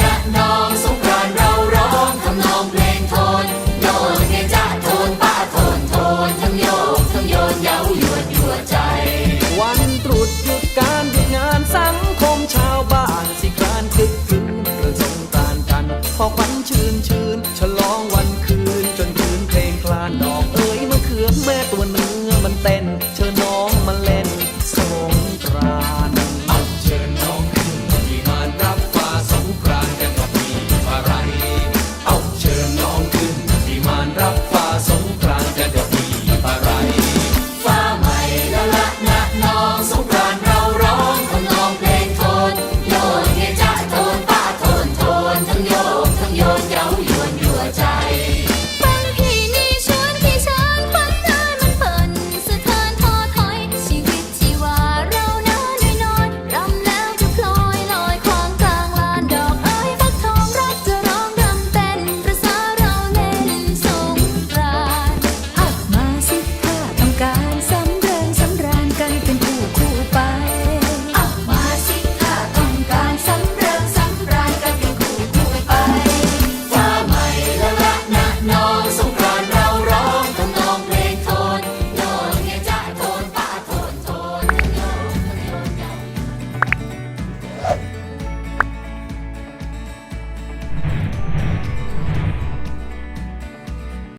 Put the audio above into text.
นะองสงกรานเราร้องทำนองเพลงโทนโยนเฮจ้าโทนป้โทนโทนทั้งโยกทั้งโยนย้าหยวนยั่ใจ วันตรุษยุดการหยุดงานสังคมชาวบ้านสิกานคึกคืนเรื่องสงกานกันพอควันชื่นชื่นฉลองวันคืนจนคืนเพลงคลานดอกเอ๋ยมะเขือแม่ตัวน time.